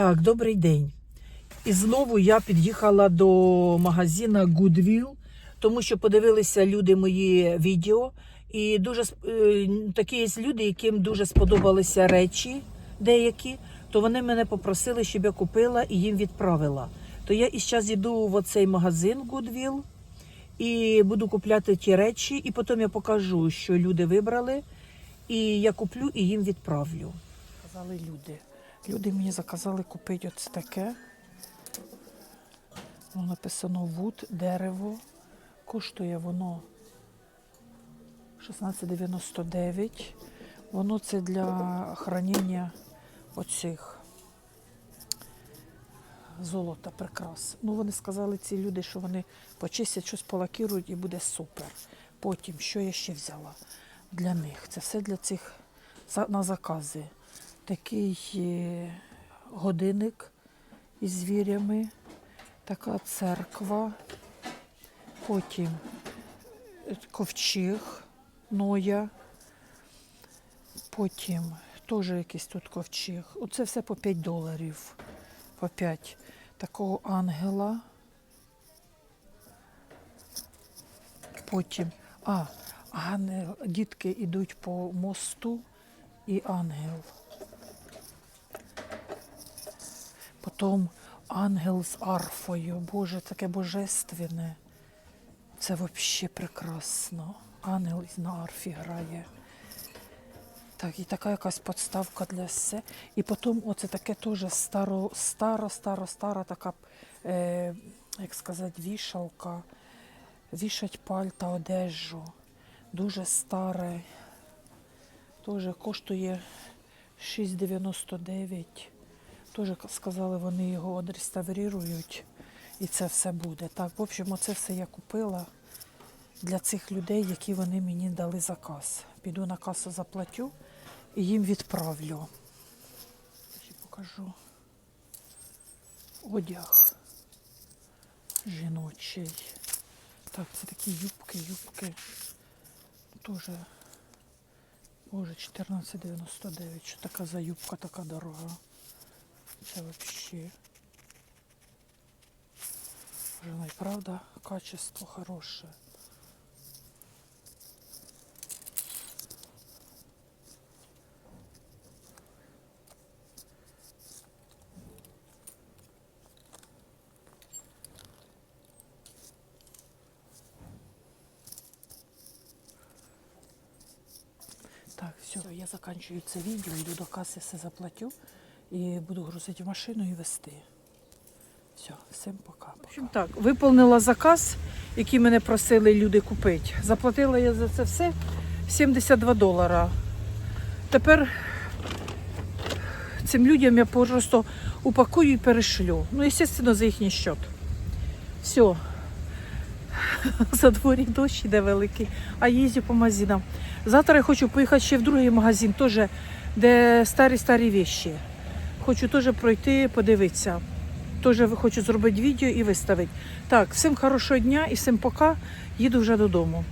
Так, добрий день. І знову я під'їхала до магазина Goodwill, тому що подивилися люди мої відео. І дуже е, такі є люди, яким дуже сподобалися речі деякі, то вони мене попросили, щоб я купила і їм відправила. То я і зараз йду в оцей магазин Goodwill і буду купляти ті речі, і потім я покажу, що люди вибрали, і я куплю і їм відправлю. Казали люди. Люди мені заказали купити ось таке. Воно написано вуд, дерево. Коштує воно 16,99. Воно це для хранення оцих золота, прикрас. Ну, вони сказали, ці люди, що вони почистять, щось полакірують і буде супер. Потім, що я ще взяла для них? Це все для цих на закази. Такий е, годинник із звірями, така церква, потім е, ковчег Ноя, потім теж якийсь тут ковчег. Оце все по 5 доларів. По 5. Такого ангела. Потім, а, ангел, дітки йдуть по мосту і ангел. Потім ангел з арфою. Боже, таке божественне. Це взагалі прекрасно. Ангел на арфі грає. Так, і така якась подставка для все. І потім оце таке теж старо, стара, стара, стара така, е, як сказати, вішалка. Вішать пальта, одежу. Дуже старе. Теж коштує 6,99. Теж сказали, вони його одреставрують і це все буде. Так, в общем, оце все я купила для цих людей, які вони мені дали заказ. Піду на касу заплатю і їм відправлю. Ще покажу одяг жіночий. Так, це такі юбки, юбки. Тоже, боже, 14,99. Що така за юбка така дорога? Це взагалі. Жена, правда, качество хороше. Так, все, я заканчиваю це відео, йду до каси, все заплатю і буду грузити в машину і везти. Все, всім пока. В общем, так, виповнила заказ, який мене просили люди купити. Заплатила я за це все 72 долара. Тепер цим людям я просто упакую і перешлю. Ну, звісно, за їхній счет. Все. За дворі дощ іде великий, а їздю по магазинам. Завтра я хочу поїхати ще в другий магазин, теж, де старі-старі вещі. Хочу теж пройти, подивитися. Теж хочу зробити відео і виставити. Так, всім хорошого дня і всім пока. Їду вже додому.